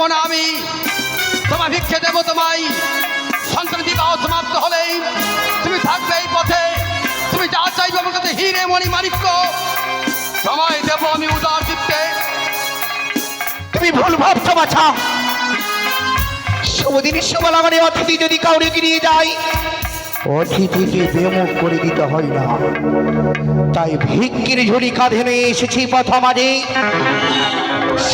দেবো না আমি তোমার ভিক্ষে দেবো তোমায়। সন্তান বিবাহ সমাপ্ত হলেই তুমি থাকবে এই পথে। তুমি যা চাইবে আমার কাছে হিরে মণি মানিক্য তোমায় দেবো আমি উদার চিত্তে। তুমি ভুল ভাবছ, বাছা। শুভদিনের শুভ লাগানে অতিথি যদি কাউরে নিয়ে যায়, অতিথিকে বেমুখ করে দিতে হয় না। তাই ভিক্ষির ঝুড়ি কাঁধে নিয়ে এসেছি পথ মাঝে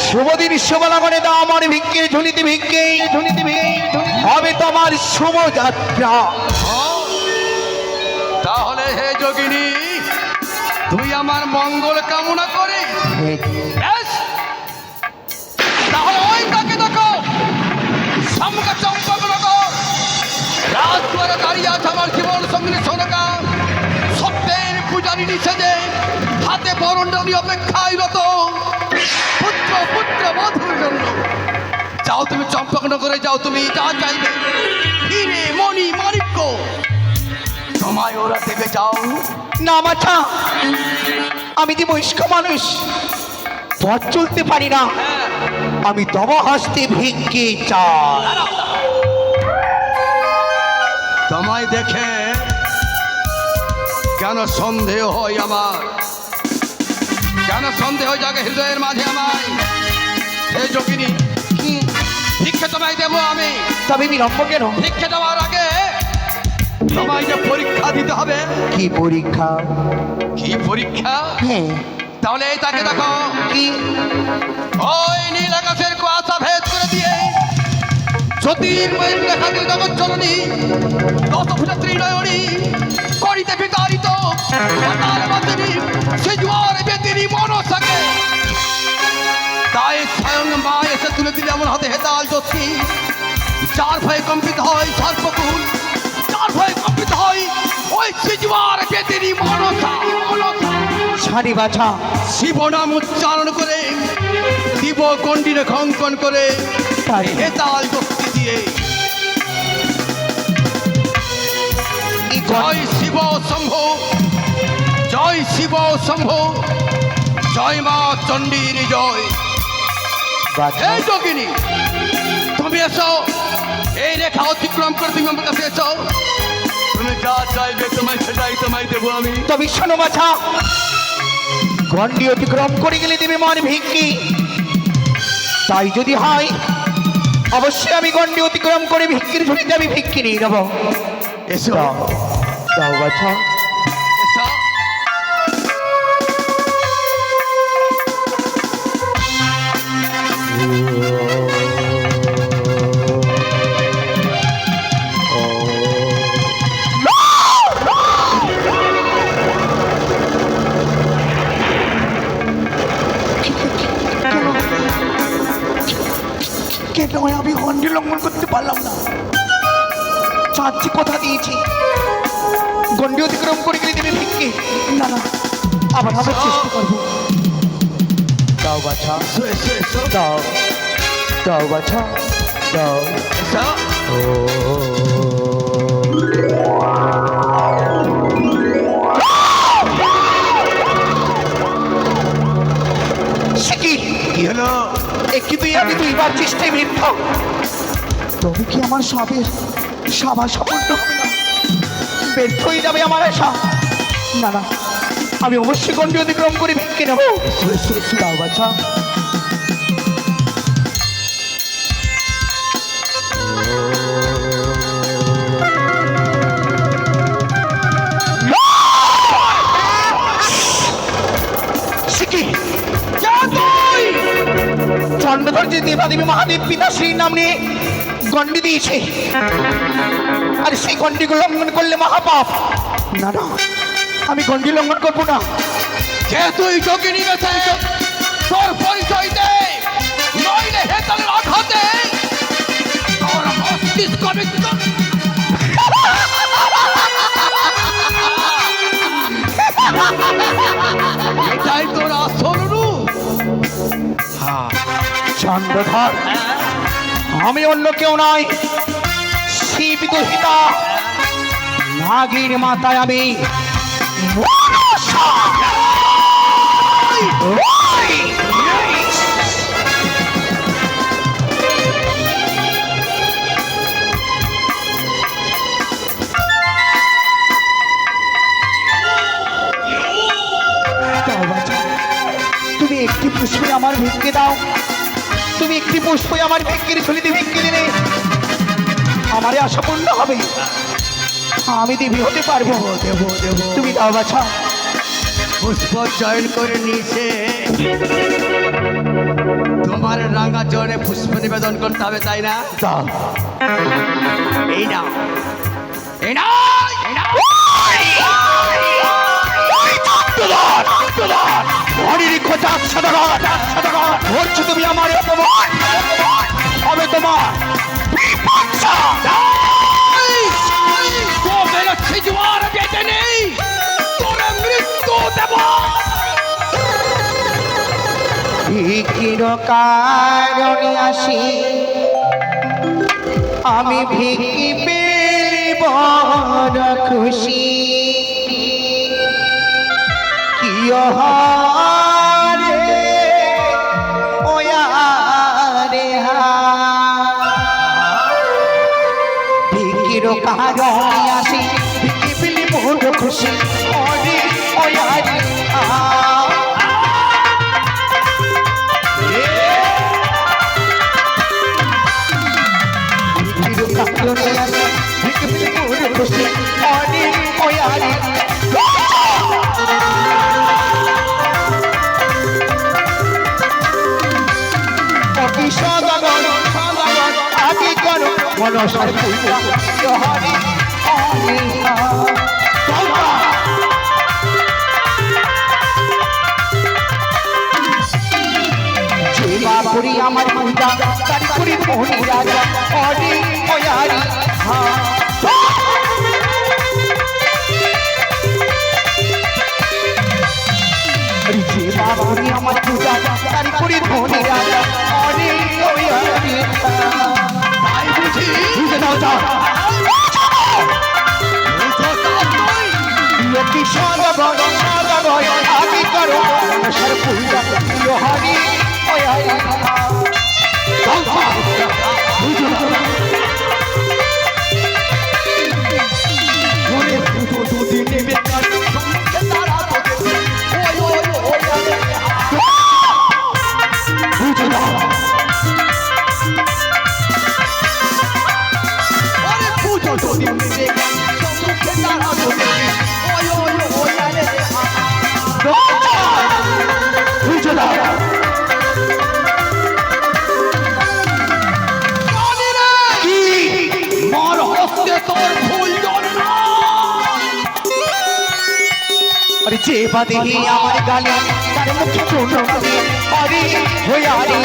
শুভদিন শুভ করে দাও আমার ভিক্ষির ঝুলিতে ভিক্ষে ঝুলিতে ভিক্ষে। হবে তোমার শুভ যাত্রা? তাহলে হে যোগিনী তুই আমার মঙ্গল কামনা করিস তাহলে ওই তাকে দেখো? সম্মুখে চম্পক নগর রাজদুয়ারে দাঁড়িয়ে আছে আমার জীবন সঙ্গিনী সোনকা। সত্যের পূজারি নিষেধে হাতে বরণ্ডালি অপেক্ষায় রত। পুত্র পুত্র বধুর জন্য। যাও তুমি চম্পক নগরে যাও তুমি যা চাইবে। হিরে মণি মাণিক্য। তোমায় ওরা দেবে যাও। না মাথা আমি যে বয়স্ক মানুষ। পথ চলতে পারি না। আমি দম হাসতে ভিক্ষে চাই। তোমায় দেখে কেন সন্দেহ হয় আমার? কেন সন্দেহ জাগে হৃদয়ের মাঝে আমায়। হে যোগিনী ভিক্ষে তোমায় দেবো আমি। তবে বিলম্ব কেন? ভিক্ষে দেওয়ার আগে তোমায় যে পরীক্ষা দিতে হবে। কি পরীক্ষা? কি পরীক্ষা? হ্যাঁ। তাহলে এই তাকে দেখো। কি? ওই নীল আকাশের কুয়াশা ভেদ করে দিয়ে জ্যোতির্ময় রেখাদের জগৎ জননী দশ ত্রিনয়নী করিতে বিতাড়িত পাতাল বাতিনি সে জোয়ার বেদিনী তাই স্বয়ং মা এসে তুলে দিলে আমার হাতে হেতাল জ্যোতি যার ভয়ে কম্পিত হয় সর্বকুল যার ভয়ে কম্পিত হয় ওই সিজুয়ার বেদিনী মনসা মনসা সারি বাছা। শিব নাম উচ্চারণ করে শিব কণ্ডিনে খঙ্কন করে তাই হেতাল যুক্তি দিয়ে। জয় শিব শম্ভ জয় শিব শম্ভ। জয় মা চণ্ডীর জয়। হে যোগিনী তুমি এসো। এই রেখা অতিক্রম করে তুমি আমার কাছে এসো। তুমি যা চাইবে তোমায় সেটাই তোমায় দেবো আমি। তবে শোনো বাছা গণ্ডি অতিক্রম করে গেলে দেবে মন ভিক্ষি। তাই যদি হয় অবশ্যই আমি গণ্ডি অতিক্রম করে ভিক্ষির ঝুড়িতে আমি ভিক্ষি নিয়ে নেব। এসো। দাও বাছা। কেন আমি গণ্ডি লঙ্ঘন করতে পারলাম না। চাচ্ছি কথা দিয়েছি। গণ্ডি অতিক্রম করে গেলে দেবে না না, আবার আবার চেষ্টা করব। দাও বাছা এসো এসো এসো দাও দাও বাছা দাও এসো সে কি কি হলো একটি দুই আমি দুইবার চেষ্টায় ব্যর্থ তবে কি আমার সবের সভা সফল হবে না ব্যর্থ হয়ে যাবে আমার আশা না না আমি অবশ্যই গণ্ডি অতিক্রম করে ভিক্ষে নেব। দাও বাছা দেবাদেবী মহাদেব পিতা শ্রী নাম নিয়ে গণ্ডি দিয়েছে। আর সেই গণ্ডিগুলো লঙ্ঘন করলে মহাপাপ। না না আমি গণ্ডি লঙ্ঘন করব না। যে তুই যোগিনী গেছে তোর পরিচয় দে। নইলে হেতালের আঘাতে তোর মস্তিষ্ক বিচ্ছুন্ন এটাই তোর আসল রূপ। হ্যাঁ চন্দ্রধর আমি অন্য কেউ নয় শিব দুহিতা নাগির মাতায় আমি। তুমি একটি পুষ্পে আমার ভিক্ষে দাও। তুমি একটি পুষ্পে আমার ভিক্ষের ছুলিতে ভিক্ষে দিলে। আমারে আশা পূর্ণ হবে। আমি দেবী হতে পারব। দেব দেব তুমি দাও বাছা। পুষ্প চয়ন করে নিয়েছে। তোমার রাঙা চরণে পুষ্প নিবেদন করতে হবে তাই না? এই না এই না তুমি আমার অপমান হবে তোমার। জোয়ার বেঁচে নেই তোরা মৃত্যু দেব ভিকির কারণে আসি। আমি ভিকি পেলি বড় খুশি কি কারণে মনসার পূজা হরি হরি করি আমার পূজা তারি করি হরি হ্যাঁ করি আমার পূজা তারি করি মোহনী রাজা হরি তাই বুঝি বুঝে নাও যাও লক্ষ্মী সদাগর সদাগর আমি করো মনসার পূজা হরি হরি। যে বাদে আমার গালে তার মুখে লাগে আরে হয়ে আরে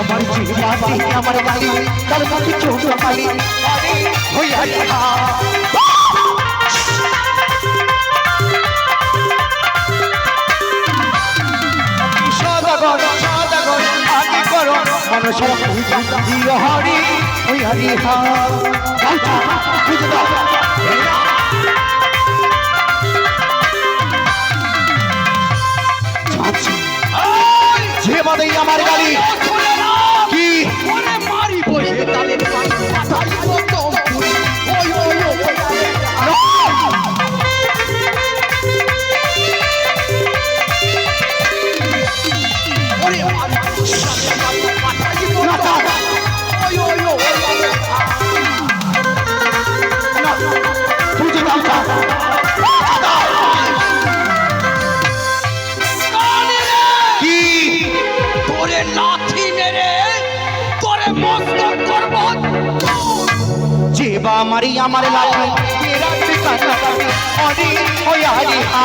আমার যে আমার গালে তার মুখে চোট আরে হয়ে সদাগর আগে পূজা দিও হরি ওই হরি। যে বাদে আমার গাড়ি বা মারি আমার লাগে তেরা কাটা কাটে। হরি ওই হরি হা।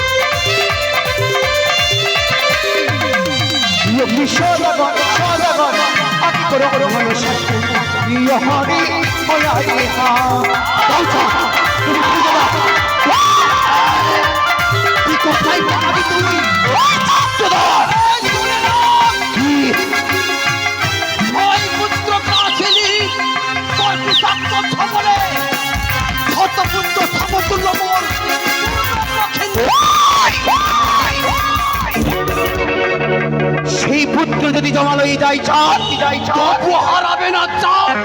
লক্ষ্মী সদাগর সদাগর করে হলো শাস্তি হরি আরে হা যদি জমালই যাই চান যাই চান তবু হারাবে না চাপ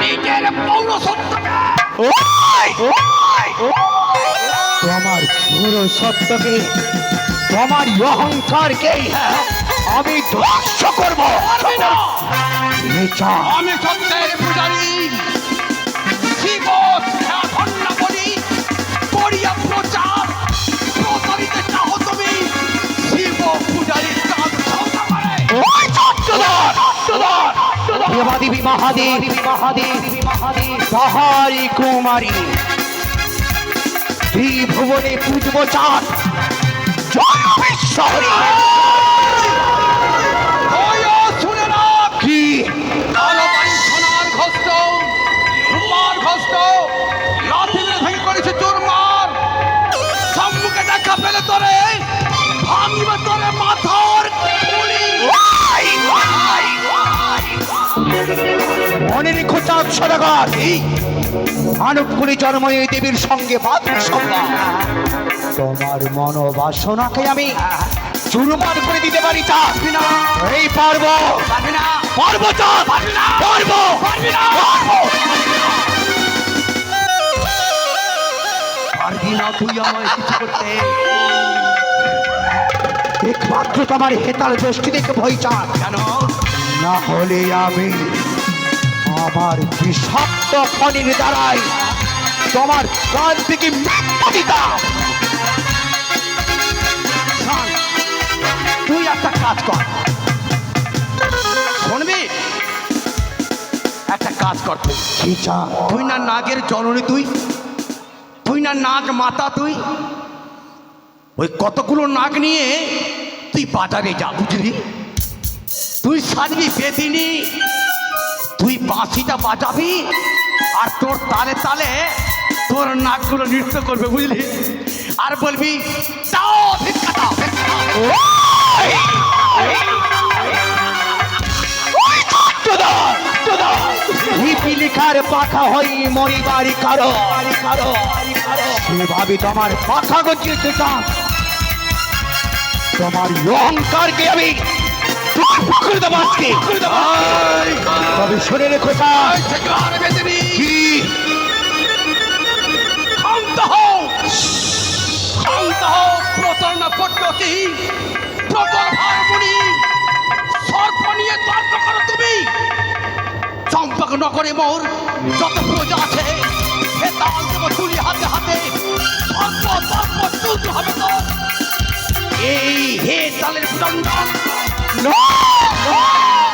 নিজের পৌরসত্বকে তোমার পুরো সত্যকে তোমার অহংকারকে আমি ধ্বংস করব। আমি সত্যের পূজারী। শিব দেবাদেবী মহাদেব মহাদেব মহাদেব। তাহারি কুমারী। ত্রিভুবনে পুজব চাঁদ। জয় সদাগর করে জন্ময়ে দেবীর সঙ্গে তোমার মনোবাসনাকে আমি চুরমার করে দিতে পারি এই পারব। পারবি না। পারব চাঁদ। পারব। পারবি না তুই আমায় কিছু করতে। একমাত্র তোমার হেতাল দৃষ্টি দেখে ভয় চাঁদ। কেন? না হলে আমি আমার বিষাক্ত ফণির দ্বারাই তোমার কান থেকে মৃত্যু দিতাম তুই একটা কাজ কর। শুনবি? একটা কাজ কর তুই। তুই না নাগের জননী তুই? তুই না নাগ মাতা তুই? ওই কতগুলো নাগ নিয়ে তুই বাজারে যা বুঝলি? তুই সাজবি বেদিনি? তুই বাঁশিটা বাজাবি আর তোর তালে তালে তোর নাকগুলো নৃত্য করবে বুঝলি? আর বলবি দাও, লিখার পাখা হই মরিবারি কারও। সেভাবে তোমার পাখা গজিয়েছে তোমার অহংকারকে আমি করে দেবো আজকে তবে শুনে রেখো শান্ত হও। শান্ত হও প্রচণ্ড পট্টতি প্রবল ভারমুনি সর্প নিয়ে তর্ক করো তুমি। চম্পক নগরে মোর যত প্রজা আছে সে তাল দেব তুলি হাতে হাতে। সর্প সর্প তুলতে হবে তো। এই হে তালের প্রচণ্ড Não!